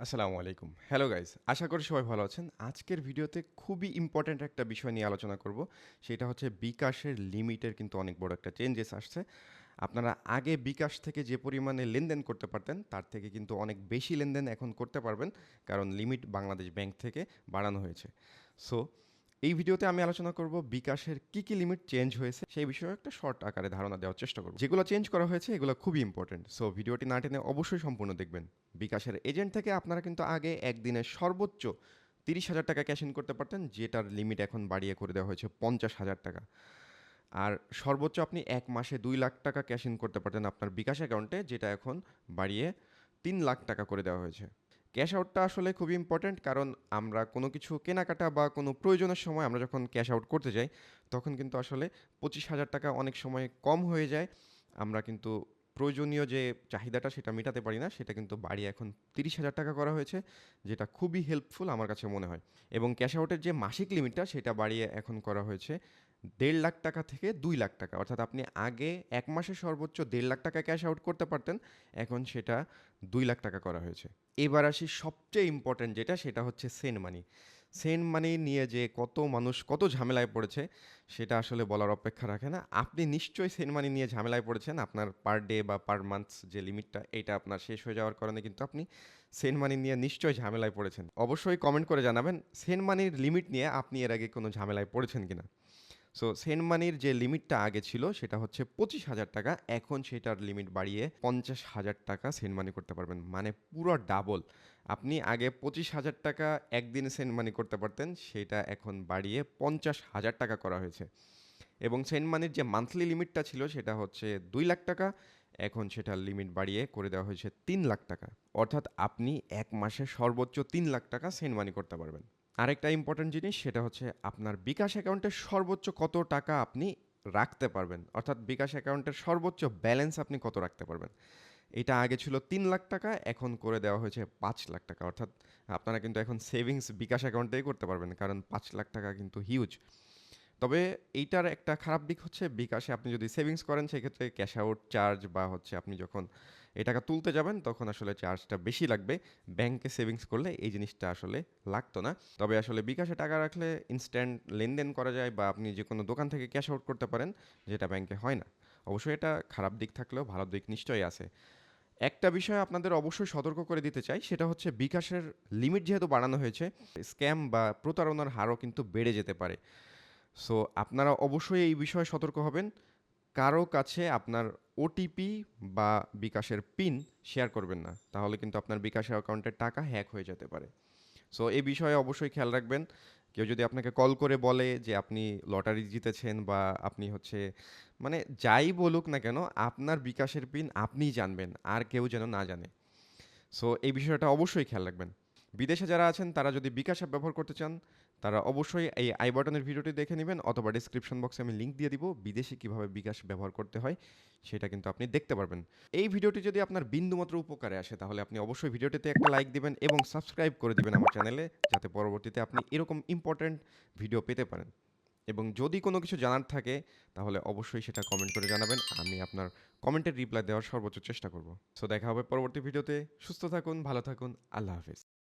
আসসালামু আলাইকুম। Hello guys আশা করি সবাই ভালো আছেন। আজকের ভিডিওতে খুবই ইম্পর্ট্যান্ট একটা বিষয় নিয়ে আলোচনা করব। সেটা হচ্ছে বিকাশের লিমিটের কিন্তু অনেক বড় একটা চেঞ্জেস আসছে। আপনারা আগে বিকাশ থেকে যে পরিমাণে লেনদেন করতে পারতেন, তার থেকে কিন্তু অনেক বেশি লেনদেন এখন করতে পারবেন, কারণ লিমিট বাংলাদেশ ব্যাংক থেকে বাড়ানো হয়েছে। সো এই ভিডিওতে আমি আলোচনা করব বিকাশের কি কি লিমিট চেঞ্জ হয়েছে, সেই বিষয়ে একটা শর্ট আকারে ধারণা দেওয়ার চেষ্টা করব। যেগুলো চেঞ্জ করা হয়েছে, এগুলো খুবই ইম্পর্টেন্ট সো ভিডিওটি না টেনে অবশ্যই সম্পূর্ণ দেখবেন। বিকাশের এজেন্ট থেকে আপনারা কিন্তু আগে একদিনে সর্বোচ্চ তিরিশ হাজার টাকা ক্যাশ ইন করতে পারতেন, যেটার লিমিট এখন বাড়িয়ে করে দেওয়া হয়েছে পঞ্চাশ হাজার টাকা। আর সর্বোচ্চ আপনি এক মাসে দুই লাখ টাকা ক্যাশ ইন করতে পারতেন আপনার বিকাশ অ্যাকাউন্টে যেটা এখন বাড়িয়ে তিন লাখ টাকা করে দেওয়া হয়েছে। ক্যাশ আউটটা আসলে খুবই ইম্পর্ট্যান্ট কারণ আমরা কোনো কিছু কেনাকাটা বা কোনো প্রয়োজনের সময় আমরা যখন ক্যাশ আউট করতে যাই, তখন কিন্তু আসলে পঁচিশ হাজার টাকা অনেক সময় কম হয়ে যায়। আমরা কিন্তু প্রয়োজনীয় যে চাহিদাটা সেটা মেটাতে পারি না, সেটা কিন্তু বাড়িয়ে এখন তিরিশ হাজার টাকা করা হয়েছে, যেটা খুবই হেল্পফুল আমার কাছে মনে হয়। এবং ক্যাশ আউটের যে মাসিক লিমিটটা সেটা বাড়িয়ে এখন করা হয়েছে দেড় লাখ টাকা থেকে দুই লাখ টাকা। অর্থাৎ আপনি আগে এক মাসে সর্বোচ্চ দেড় লাখ টাকা ক্যাশ আউট করতে পারতেন, এখন সেটা দুই লাখ টাকা করা হয়েছে। এবার আসি সবচেয়ে ইম্পর্ট্যান্ট যেটা, সেটা হচ্ছে সেন্ড মানি সেন্ড মানি নিয়ে যে কত মানুষ, কত ঝামেলায় পড়েছে, সেটা আসলে বলার অপেক্ষা রাখে না। আপনি নিশ্চয়ই সেন্ট মানি নিয়ে ঝামেলায় পড়েছেন, আপনার পার ডে বা পার মান্থস যে লিমিটটা, এটা আপনার শেষ হয়ে যাওয়ার কারণে কিন্তু আপনি সেন্ট মানি নিয়ে নিশ্চয়ই ঝামেলায় পড়েছেন। অবশ্যই কমেন্ট করে জানাবেন, সেন্ট মানির লিমিট নিয়ে আপনি এর আগে কোনো ঝামেলায় পড়েছেন কিনা। সো সেন্ড মানির যে লিমিটটা আগে ছিল, সেটা হচ্ছে পঁচিশ হাজার টাকা। এখন সেটার লিমিট বাড়িয়ে পঞ্চাশ হাজার টাকা সেন্ড মানি করতে পারবেন। মানে পুরো ডাবল আপনি আগে পঁচিশ হাজার টাকা একদিনে সেন্ড মানি করতে পারতেন, সেটা এখন বাড়িয়ে পঞ্চাশ হাজার টাকা করা হয়েছে। এবং সেন্ড মানির যে মান্থলি লিমিটটা ছিল, সেটা হচ্ছে দুই লাখ টাকা। এখন সেটার লিমিট বাড়িয়ে করে দেওয়া হয়েছে তিন লাখ টাকা। অর্থাৎ আপনি এক মাসে সর্বোচ্চ তিন লাখ টাকা সেন্ড মানি করতে পারবেন। আরেকটা ইম্পর্টেন্ট জিনিস সেটা হচ্ছে আপনার বিকাশ অ্যাকাউন্টে সর্বোচ্চ কত টাকা আপনি রাখতে পারবেন? অর্থাৎ বিকাশ অ্যাকাউন্টের সর্বোচ্চ ব্যালেন্স আপনি কত রাখতে পারবেন? এটা আগে ছিল তিন লাখ টাকা, এখন করে দেওয়া হয়েছে পাঁচ লাখ টাকা। অর্থাৎ আপনারা কিন্তু এখন সেভিংস বিকাশ অ্যাকাউন্টেই করতে পারবেন, কারণ পাঁচ লাখ টাকা কিন্তু হিউজ তবে এইটার একটা খারাপ দিক হচ্ছে বিকাশে আপনি যদি সেভিংস করেন, সেক্ষেত্রে ক্যাশ আউট চার্জ বা হচ্ছে আপনি যখন এই টাকা তুলতে যাবেন, তখন আসলে চার্জটা বেশি লাগবে। ব্যাংকে সেভিংস করলে এই জিনিসটা আসলে লাগতো না। তবে আসলে বিকাশে টাকা রাখলে ইনস্ট্যান্ট লেনদেন করা যায় বা আপনি যে কোনো দোকান থেকে ক্যাশ আউট করতে পারেন, যেটা ব্যাংকে হয় না। অবশ্যই এটা খারাপ দিক থাকলেও ভালো দিক নিশ্চয়ই আছে। একটা বিষয় আপনাদের অবশ্যই সতর্ক করে দিতে চাই, সেটা হচ্ছে বিকাশের লিমিট যেহেতু বাড়ানো হয়েছে স্ক্যাম বা প্রতারণার হারও কিন্তু বেড়ে যেতে পারে। সো আপনারা অবশ্যই এই বিষয়ে সতর্ক হবেন। কারও কাছে আপনার ওটিপি বা বিকাশের পিন শেয়ার করবেন না, তাহলে কিন্তু আপনার বিকাশের অ্যাকাউন্টের টাকা হ্যাক হয়ে যেতে পারে। সো এই বিষয়ে অবশ্যই খেয়াল রাখবেন। কেউ যদি আপনাকে কল করে বলে যে আপনি লটারি জিতেছেন বা আপনি হচ্ছে মানে যাই বলুক না কেন, আপনার বিকাশের পিন আপনিই জানবেন, আর কেউ যেন না জানে। সো এই বিষয়টা অবশ্যই খেয়াল রাখবেন। বিদেশে যারা আছেন, তারা যদি বিকাশ অ্যাপ ব্যবহার করতে চান, তারা অবশ্যই এই আই বাটনের ভিডিওটি দেখে নেবেন অথবা ডিসক্রিপশন বক্সে আমি লিঙ্ক দিয়ে দিব বিদেশে কীভাবে বিকাশ ব্যবহার করতে হয়, সেটা কিন্তু আপনি দেখতে পারবেন। এই ভিডিওটি যদি আপনার বিন্দুমাত্র উপকারে আসে, তাহলে আপনি অবশ্যই ভিডিওটিতে একটা লাইক দিবেন এবং সাবস্ক্রাইব করে দিবেন আমার চ্যানেলে যাতে পরবর্তীতে আপনি এরকম ইম্পর্ট্যান্ট ভিডিও পেতে পারেন। এবং যদি কোনো কিছু জানার থাকে, তাহলে অবশ্যই সেটা কমেন্ট করে জানাবেন, আমি আপনার কমেন্টের রিপ্লাই দেওয়ার সর্বোচ্চ চেষ্টা করব। সো দেখা হবে পরবর্তী ভিডিওতে সুস্থ থাকুন, ভালো থাকুন, আল্লাহ হাফিজ।